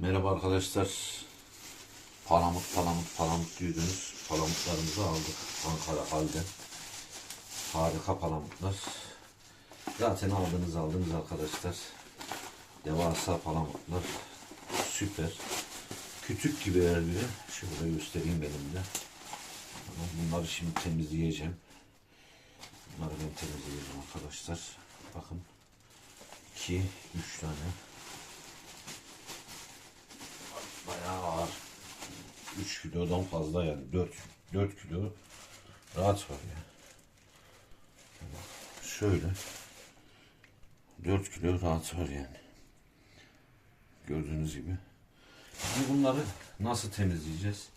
Merhaba arkadaşlar. Palamut palamut palamut diyordunuz. Palamutlarımızı aldık Ankara halde. Harika palamutlar. Zaten aldınız aldınız arkadaşlar. Devasa palamutlar. Süper. Kütük gibi her biri. Şöyle göstereyim elimde. Tamam, Bunları şimdi temizleyeceğim. Bunları ben temizleyeceğim arkadaşlar. Bakın. 2, 3 tane. Bayağı ağır. 3 kilodan fazla yani. 4, 4 kilo rahat var ya. Şöyle. 4 kilo rahat var yani. Gördüğünüz gibi. Şimdi bunları nasıl temizleyeceğiz?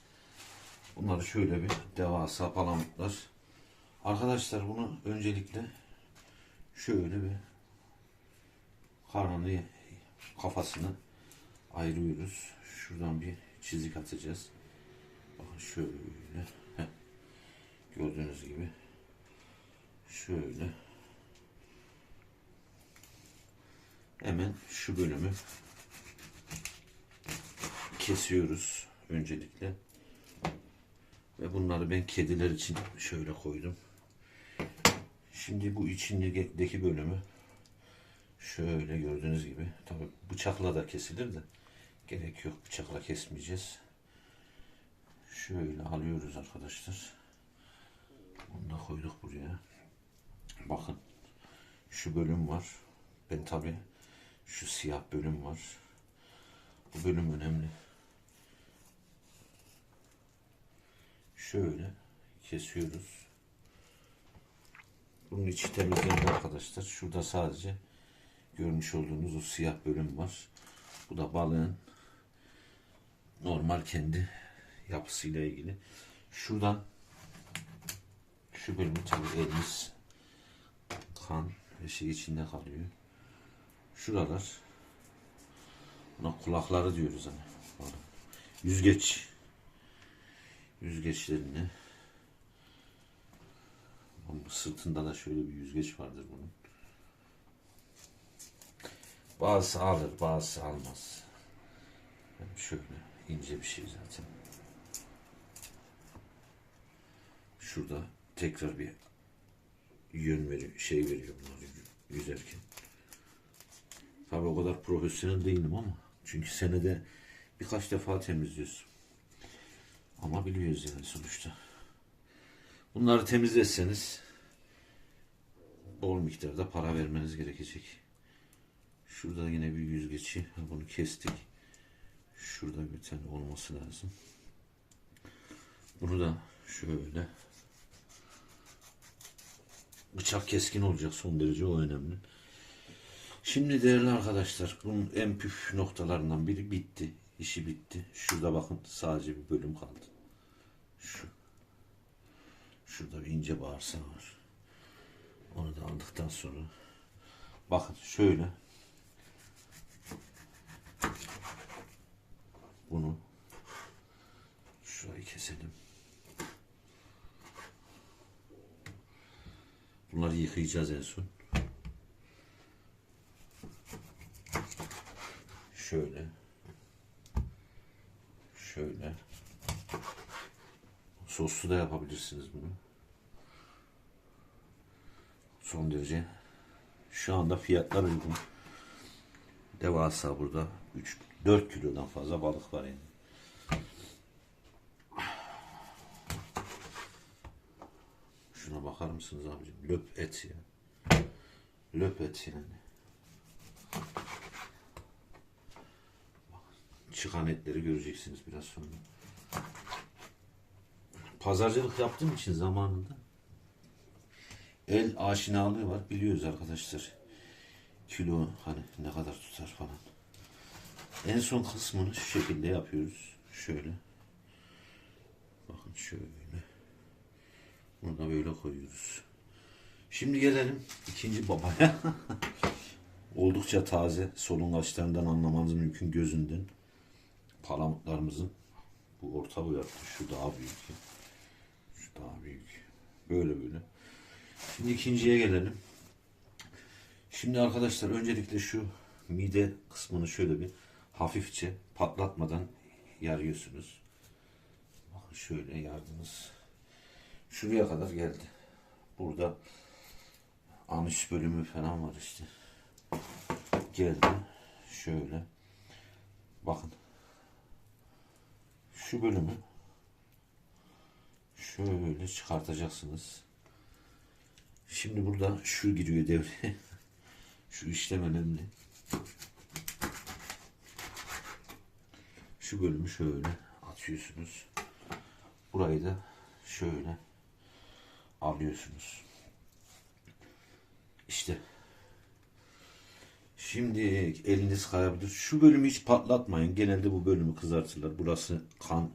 Bunları şöyle bir devasa palamutlar. Arkadaşlar bunu öncelikle şöyle bir karnını kafasını ayırıyoruz. Şuradan bir çizik atacağız. Bakın şöyle. Gördüğünüz gibi. Şöyle. Hemen şu bölümü kesiyoruz öncelikle. Ve bunları ben kediler için şöyle koydum. Şimdi bu içindeki bölümü şöyle gördüğünüz gibi tabi bıçakla da kesilir de gerek yok bıçakla kesmeyeceğiz. Şöyle alıyoruz arkadaşlar. Bunu da koyduk buraya. Bakın şu bölüm var. Ben tabi şu siyah bölüm var. Bu bölüm önemli. Şöyle kesiyoruz. Bunun içi temizlendi arkadaşlar. Şurada sadece görmüş olduğunuz o siyah bölüm var. Bu da balığın normal kendi yapısıyla ilgili. Şuradan şu bölümü tabi elimiz kan ve şey içinde kalıyor. Şuralar buna kulakları diyoruz hani. Yüzgeç yüzgeçlerini sırtında da şöyle bir yüzgeç vardır bunun. Bazısı alır, bazısı almaz. Yani şöyle ince bir şey zaten. Şurada tekrar bir yön veriyor, şey veriyor bunları yüzerken. Tabii o kadar profesyonel değilim ama çünkü senede birkaç defa temizliyoruz. Ama biliyoruz yani sonuçta. Bunları temizletseniz bol miktarda para vermeniz gerekecek. Şurada yine bir yüzgeci. Bunu kestik. Şurada bir tane olması lazım. Bunu da şöyle bıçak keskin olacak son derece o önemli. Şimdi değerli arkadaşlar bunun en püf noktalarından biri bitti. İşi bitti. Şurada bakın sadece bir bölüm kaldı. Şu. Şurada bir ince bağırsağı var. Onu da aldıktan sonra bakın şöyle bunu şurayı keselim. Bunları yıkayacağız en son. Şöyle. Şöyle. Soslu da yapabilirsiniz bunu. Son derece. Şu anda fiyatlar uygun. Devasa burada 3 4 kilodan fazla balık var yani. Şuna bakar mısınız abicim? Löp et ya. Löp et yani. Çıkan etleri göreceksiniz biraz sonra. Pazarcılık yaptığım için zamanında el aşinalığı var. Biliyoruz arkadaşlar. Kilo hani ne kadar tutar falan. En son kısmını şu şekilde yapıyoruz. Şöyle. Bakın şöyle. Bunu da böyle koyuyoruz. Şimdi gelelim ikinci babaya. Oldukça taze. Solungaçlarından anlamanız mümkün gözünden. Palamutlarımızın bu orta boy yaptı. Şu daha büyük. Şu daha büyük. Böyle böyle. Şimdi ikinciye gelelim. Şimdi arkadaşlar öncelikle şu mide kısmını şöyle bir hafifçe patlatmadan yarıyorsunuz. Bakın şöyle yardınız. Şuraya kadar geldi. Burada anış bölümü falan var işte. Geldi. Şöyle. Bakın. Şu bölümü şöyle çıkartacaksınız. Şimdi burada şu giriyor devreye. şu işlem önemli. Şu bölümü şöyle atıyorsunuz. Burayı da şöyle alıyorsunuz. İşte. Şimdi eliniz kayabilir. Şu bölümü hiç patlatmayın. Genelde bu bölümü kızartırlar. Burası kan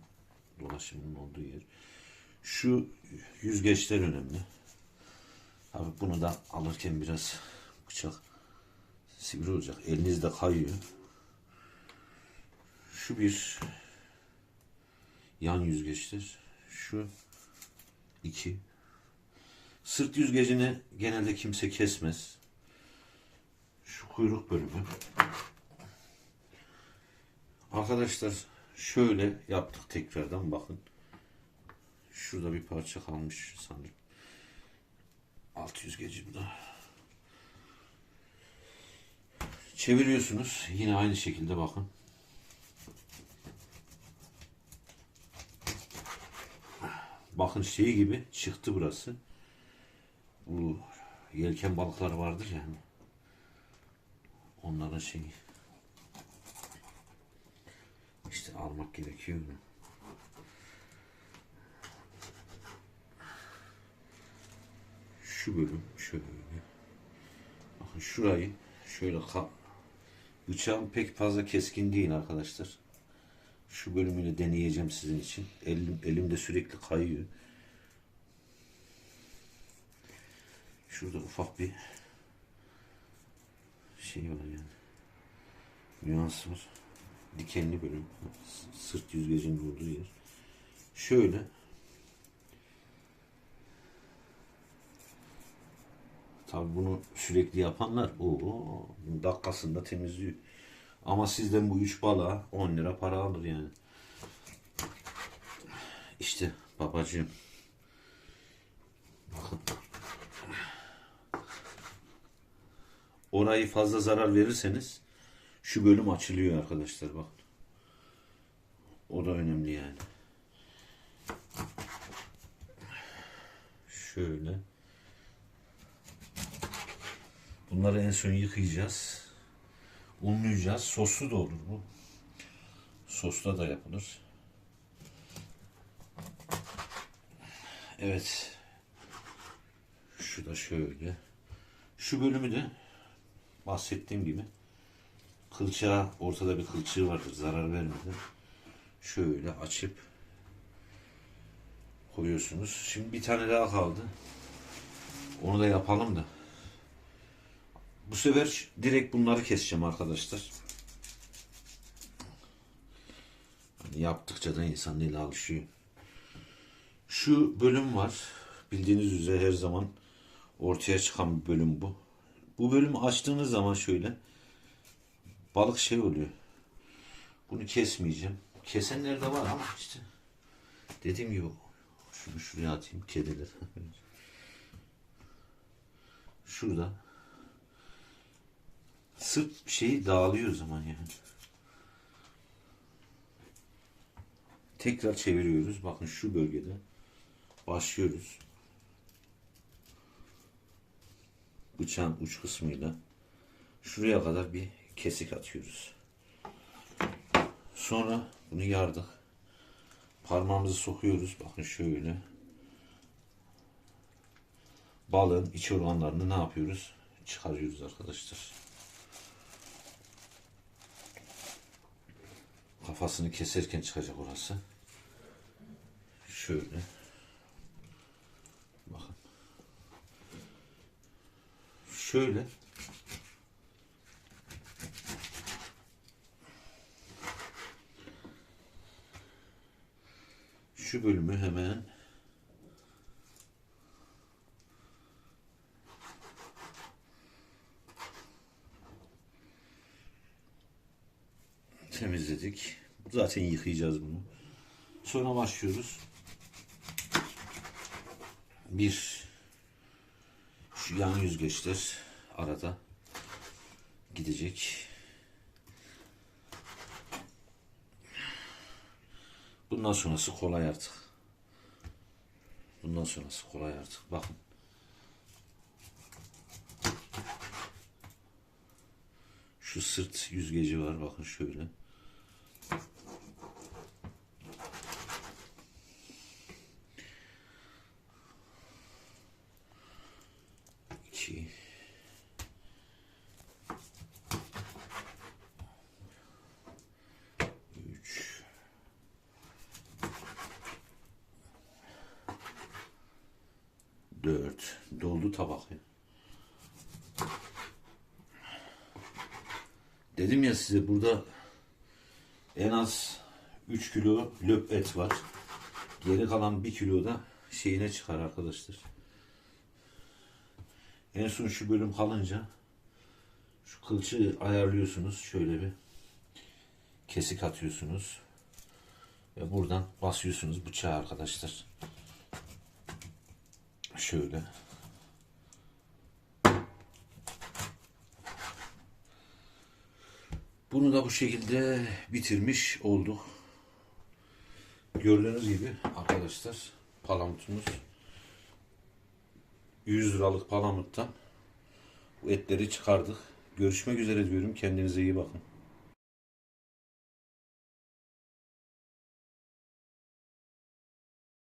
dolaşımının olduğu yer. Şu yüzgeçler önemli. Abi bunu da alırken biraz bıçak sivri olacak. Elinizde kayıyor. Şu bir yan yüzgeçtir. Şu iki. Sırt yüzgecini genelde kimse kesmez. Şu kuyruk bölümü. Arkadaşlar şöyle yaptık tekrardan bakın. Şurada bir parça kalmış sanırım. Alt yüzgeci bu da. Çeviriyorsunuz. Yine aynı şekilde bakın. Bakın şeyi gibi çıktı burası. Bu yelken balıkları vardır ya. hani. Onların şeyi. İşte almak gerekiyor. Şu bölüm şöyle. Bakın şurayı şöyle bıçağım pek fazla keskin değil arkadaşlar. Şu bölümünü deneyeceğim sizin için. Elim, elimde sürekli kayıyor. Şurada ufak bir şey var yani. Nüans var. Dikenli bölüm. Sırt yüzgecinin olduğu yer. Şöyle Tabi bunu sürekli yapanlar o dakikasında temizliyor. Ama sizden bu üç balığa 10 lira para alır yani. İşte babacığım. Bakın. Orayı fazla zarar verirseniz şu bölüm açılıyor arkadaşlar bakın. O da önemli yani. Şöyle. Bunları en son yıkayacağız. Unlayacağız. Soslu da olur bu. Sosla da yapılır. Evet. Şu da şöyle. Şu bölümü de bahsettiğim gibi kılçığa ortada bir kılçığı vardır zarar vermeden. Şöyle açıp koyuyorsunuz. Şimdi bir tane daha kaldı. Onu da yapalım da. Bu sefer direkt bunları keseceğim arkadaşlar. Hani yaptıkça da insan ile alışıyor. Şu bölüm var. Bildiğiniz üzere her zaman ortaya çıkan bir bölüm bu. Bu bölümü açtığınız zaman şöyle balık şey oluyor. Bunu kesmeyeceğim. Kesenler de var ama işte dediğim gibi şunu şuraya atayım kediler. Şurada sırt şeyi dağılıyor o zaman yani. Tekrar çeviriyoruz. Bakın şu bölgede başlıyoruz. Bıçağın uç kısmıyla şuraya kadar bir kesik atıyoruz. Sonra bunu yardık. Parmağımızı sokuyoruz. Bakın şöyle. Balığın iç organlarını ne yapıyoruz? Çıkarıyoruz arkadaşlar. Kafasını keserken çıkacak orası. Şöyle. Bakın. Şöyle. Şu bölümü hemen temizledik. Zaten yıkayacağız bunu. Sonra başlıyoruz. Bir şu yan yüzgeçler arada gidecek. Bundan sonrası kolay artık. Bundan sonrası kolay artık. Bakın. Şu sırt yüzgeci var bakın şöyle. Doldu tabak. ya. Dedim ya size burada en az 3 kilo löp et var. Geri kalan 1 kilo da şeyine çıkar arkadaşlar. En son şu bölüm kalınca şu kılçığı ayarlıyorsunuz. Şöyle bir kesik atıyorsunuz. Ve buradan basıyorsunuz bıçağı arkadaşlar. Şöyle. Bunu da bu şekilde bitirmiş olduk. Gördüğünüz gibi arkadaşlar palamutumuz 100 liralık palamuttan bu etleri çıkardık. Görüşmek üzere diyorum. Kendinize iyi bakın.